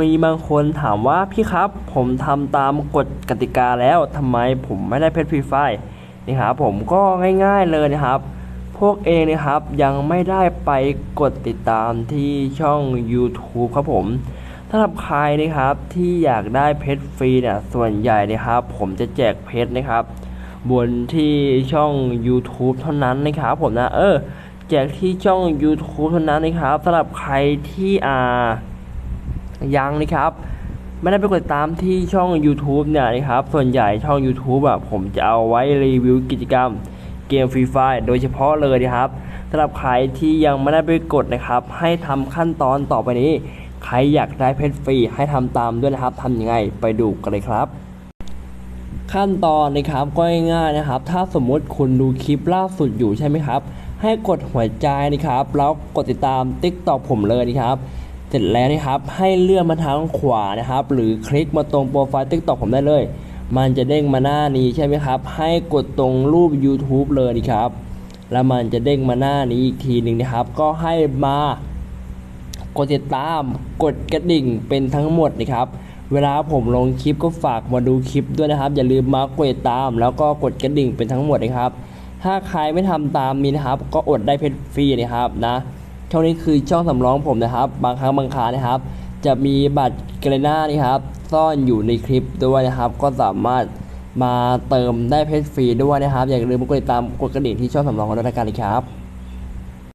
มีบางคนถามว่าพี่ครับ ผมทำตามกฎกติกาแล้วทำไมผมไม่ได้เพชรฟรีไฟล์นี่ครับผมก็ง่ายๆเลยนะครับ พวกเองนะครับยังไม่ได้ไปกดติดตามที่ช่อง YouTube ครับผมสำหรับใครนะครับที่อยากได้เพชรฟรีเนี่ยส่วนใหญ่นะครับ ผมจะแจกเพชรนะครับ บนที่ช่อง YouTube เท่านั้นนะครับผมนะเออแจกที่ช่อง YouTube เท่านั้นนะครับสำหรับใครที่อ่า ยังนะครับ ไม่ได้ไปกดตามที่ช่อง YouTube เนี่ยนะครับ ส่วนใหญ่ช่อง YouTube อะผมจะเอาไว้รีวิวกิจกรรมเกมฟรีไฟโดยเฉพาะเลยนะครับสำหรับใครที่ยังไม่ได้ไปกดนะครับ ให้ทำขั้นตอนต่อไปนี้ ใครอยากได้เพชรฟรีให้ทำตามด้วยนะครับทำยังไงไปดูกันเลยครับขั้นตอนนะครับก็ง่ายๆนะครับ ถ้าสมมุติคุณดูคลิปล่าสุดอยู่ใช่ไหมครับ ให้กดหัวใจนะครับ แล้วกดติดตาม t ิ k t o k ผมเลยนะครับ สร็จแล้วนะครับ ให้เลื่อนมาทางขวานะครับ หรือคลิกมาตรงโปรไฟล์ t ิ k t o k ผมได้เลย มันจะเด้งมาหน้านี้ใช่ไหมครับ ให้กดตรงรูป YouTube เลยครับ แล้วมันจะเด้งมาหน้านี้อีกทีหนึ่งนะครับ ก็ให้มากดติดตาม กดกระดิ่งเป็นทั้งหมดนะครับ เวลาผมลงคลิปก็ฝากมาดูคลิปด้วยนะครับ อย่าลืมมากดติดตาม แล้วก็กดกระดิ่งเป็นทั้งหมดนะครับ ถ้าใครไม่ทำตามนี้นะครับ ก็อดได้เพชรฟรีนะครับนะ ช่องนี้คือช่องสำรองผมนะครับ บางครั้งบางครานะครับ จะมีบัตรเกรน่านี่ครับ ซ่อนอยู่ในคลิปด้วยนะครับ ก็สามารถมาเติมได้เพชรฟรีด้วยนะครับ อย่าลืมกดติดตามกดกระดิ่งที่ช่องสำรองของรายการเลยครับ